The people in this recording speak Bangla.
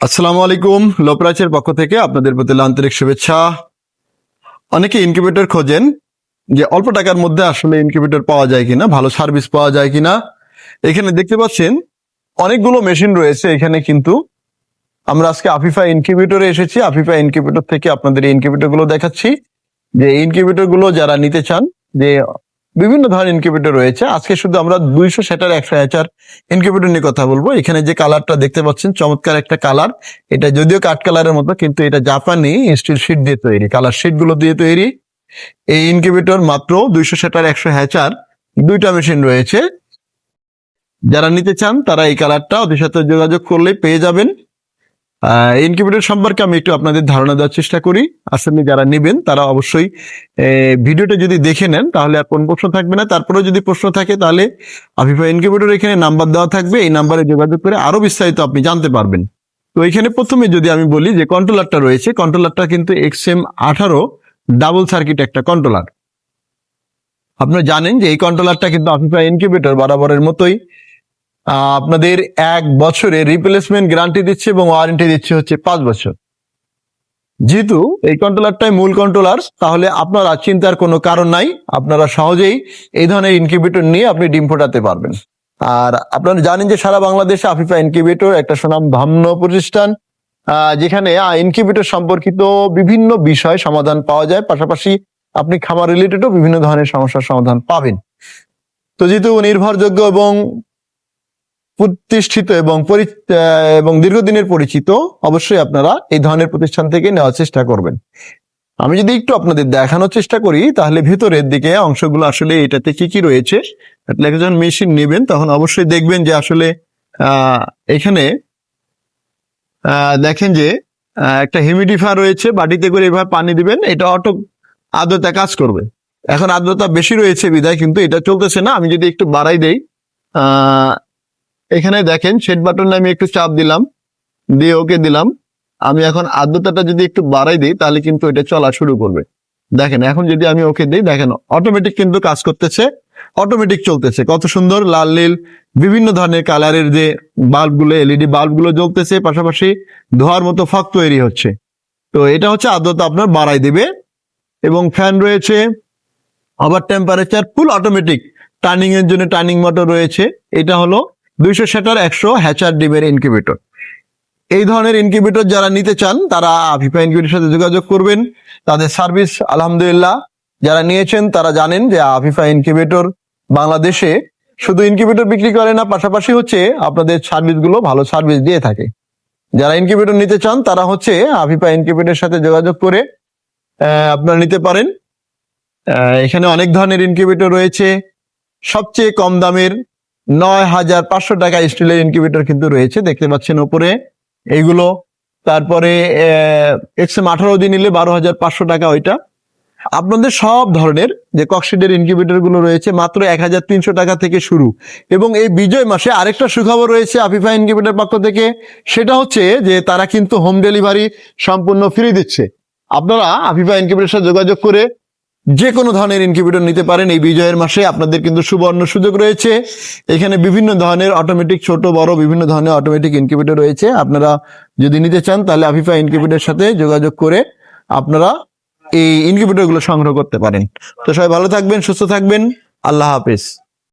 আসসালামু আলাইকুম, লোপরাজের পক্ষ থেকে আপনাদের প্রতি আন্তরিক শুভেচ্ছা। অনেকে ইনকিউবেটর খোঁজেন যে অল্প টাকার মধ্যে আসলে ইনকিউবেটর পাওয়া যায় কিনা, ভালো সার্ভিস পাওয়া যায় কিনা। এখানে দেখতে পাচ্ছেন অনেকগুলো মেশিন রয়েছে, এখানে কিন্তু আমরা আজকে আফিফা ইনকিউবেটরে এসেছি। আফিফা ইনকিউবেটর থেকে আপনাদের এই ইনকিউবেটরগুলো দেখাচ্ছি। যে ইনকিউবেটরগুলো যারা নিতে চান, যে বিভিন্ন ধরনের ইনকিউবেটর রয়েছে। আজকে শুধু আমরা দুইশো সেটার, একশো হ্যাচার ইনকিউবেটর নিয়ে কথা বলব। এখানে যে কালারটা দেখতে পাচ্ছেন, চমৎকার একটা কালার এটা যদিও কাঠ কালারের মতো, কিন্তু এটা জাপানি স্টিল শিট দিয়ে তৈরি কালার শিটগুলো দিয়ে তৈরি। এই ইনকিউবেটর মাত্র দুইশো সেটার, একশো হ্যাচার দুইটা মেশিন রয়েছে। যারা নিতে চান, তারা এই কালারটা ওদের সাথে যোগাযোগ করলে পেয়ে যাবেন। ইনকিউবেটর সম্পর্কে আমি একটু আপনাদের ধারণা দেওয়ার চেষ্টা করি। আসলে যারা নেবেন, তারা অবশ্যই ভিডিওটা যদি দেখে নেন, তাহলে আর কোন প্রশ্ন থাকবে না। তারপরেও যদি প্রশ্ন থাকে, তাহলে আফিফা ইনকিউবেটর এখানে নাম্বার দেওয়া থাকবে। এই নাম্বারে যোগাযোগ করে আরও বিস্তারিত আপনি জানতে পারবেন। তো এখানে প্রথমে যদি আমি বলি যে কন্ট্রোলারটা রয়েছে কন্ট্রোলারটা কিন্তু এক্স এম আঠারো ডাবল সার্কিট একটা কন্ট্রোলার আপনারা জানেন যে এই কন্ট্রোলারটা কিন্তু আফিফা ইনকিউবেটর বরাবরের মতোই আপনাদের এক বছরে রিপ্লেসমেন্ট গ্যারান্টি দিচ্ছে এবং ওয়ারেন্টি দিচ্ছে হচ্ছে পাঁচ বছর। যেহেতু এই কন্ট্রোলারটাই মূল কন্ট্রোলার তাহলে আপনারা চিন্তার কোনো কারণ নাই। আপনারা সহজেই এই ধরনের ইনকিউবেটর নিয়ে আপনি ডিম ফোটাতে পারবেন। আর আপনারা জানেন যে সারা বাংলাদেশে আফিফা ইনকিউবেটর একটা সুনাম ধাম্য প্রতিষ্ঠান যেখানে ইনকিউবেটর সম্পর্কিত বিভিন্ন বিষয় সমাধান পাওয়া যায়। পাশাপাশি আপনি খামার রিলেটেডও বিভিন্ন ধরনের সমস্যার সমাধান পাবেন। তো যেহেতু নির্ভরযোগ্য এবং প্রতিষ্ঠিত এবং এবং দীর্ঘদিনের পরিচিত অবশ্যই আপনারা এই ধরনের প্রতিষ্ঠান থেকে নেওয়ার চেষ্টা করবেন। আমি যদি একটু আপনাদের দেখানোর চেষ্টা করি, তাহলে ভেতরের দিকে অংশগুলো আসলে এটাতে কি কি রয়েছে? যখন মেশিন নেবেন, তখন অবশ্যই দেখবেন যে আসলে এখানে দেখেন যে একটা হিউমিডিফায়ার রয়েছে, বাটিতে করে এভাবে পানি দিবেন, এটা অটো আর্দ্রতা কাজ করবে। এখন আর্দ্রতা বেশি রয়েছে বিদায় কিন্তু এটা চলতেছে না। আমি যদি একটু বাড়াই দেই এখানে দেখেন সেট বাটনে আমি একটু চাপ দিলাম, দিয়ে ওকে দিলাম। আমি এখন আর্দ্রতাটা যদি একটু বাড়াই দিই, তাহলে কিন্তু এটা চলা শুরু করবে। দেখেন, এখন যদি আমি ওকে দিই, দেখেন অটোমেটিক কিন্তু কাজ করতেছে অটোমেটিক চলতেছে। কত সুন্দর লাল, নীল, বিভিন্ন ধরনের কালারের যে বাল্বগুলো এলইডি বাল্বগুলো জ্বলতেছে, পাশাপাশি ধোয়ার মতো ফাঁক তৈরি হচ্ছে। তো এটা হচ্ছে আর্দ্রতা আপনার বাড়াই দিবে। এবং ফ্যান রয়েছে, আবার টেম্পারেচার ফুল অটোমেটিক টার্নিং এর জন্য টার্নিং মোটর রয়েছে। এটা হলো দুইশো সেটার একশো হ্যাচার ডিমের ইনকিউবেটর এই ধরনের ইনকিউবেটর যারা নিতে চান, তারা আফিফা ইনকিউবেটর সাথে যোগাযোগ করবেন। তাদের সার্ভিস আলহামদুলিল্লাহ, যারা নিয়েছেন, তারা জানেন যে আফিফা ইনকিউবেটর বাংলাদেশে শুধু ইনকিউবেটর বিক্রি করে না, পাশাপাশি হচ্ছে আপনাদের সার্ভিসগুলো ভালো সার্ভিস দিয়ে থাকে। যারা ইনকিউবেটর নিতে চান, তারা হচ্ছে আফিফা ইনকিউবেটরের সাথে যোগাযোগ করে আপনারা নিতে পারেন। এখানে অনেক ধরনের ইনকিউবেটর রয়েছে। সবচেয়ে কম দামের নয় হাজার পাঁচশো টাকা স্টিলের ইনকিউবেটর কিন্তু রয়েছে, দেখতে পাচ্ছেন উপরে এইগুলো। তারপরে এক্সএম আঠারো দিন নিলে বারো হাজার পাঁচশো টাকা ওইটা। আপনাদের সব ধরনের যে কক্সিডের ইনকিউবেটরগুলো রয়েছে, মাত্র এক হাজার তিনশো টাকা থেকে শুরু। এবং এই বিজয় মাসে আরেকটা সুখবর রয়েছে আফিফা ইনকিউবেটর পক্ষ থেকে, সেটা হচ্ছে যে তারা কিন্তু হোম ডেলিভারি সম্পূর্ণ ফ্রি দিচ্ছে। আপনারা আফিফা ইনকিউবেটরের সাথে যোগাযোগ করে যে কোনো ধরনের ইনকিউবেটর নিতে পারেন। এই বিজয়ের মাসে আপনাদের কিন্তু সুবর্ণ সুযোগ রয়েছে। এখানে বিভিন্ন ধরনের অটোমেটিক ছোট, বড় বিভিন্ন ধরনের অটোমেটিক ইনকিউবেটর রয়েছে। আপনারা যদি নিতে চান, তাহলে আফিফা ইনকিউবেটরের সাথে যোগাযোগ করে আপনারা এই ইনকিউবেটরগুলো সংগ্রহ করতে পারেন। তো সবাই ভালো থাকবেন, সুস্থ থাকবেন। আল্লাহ হাফেজ।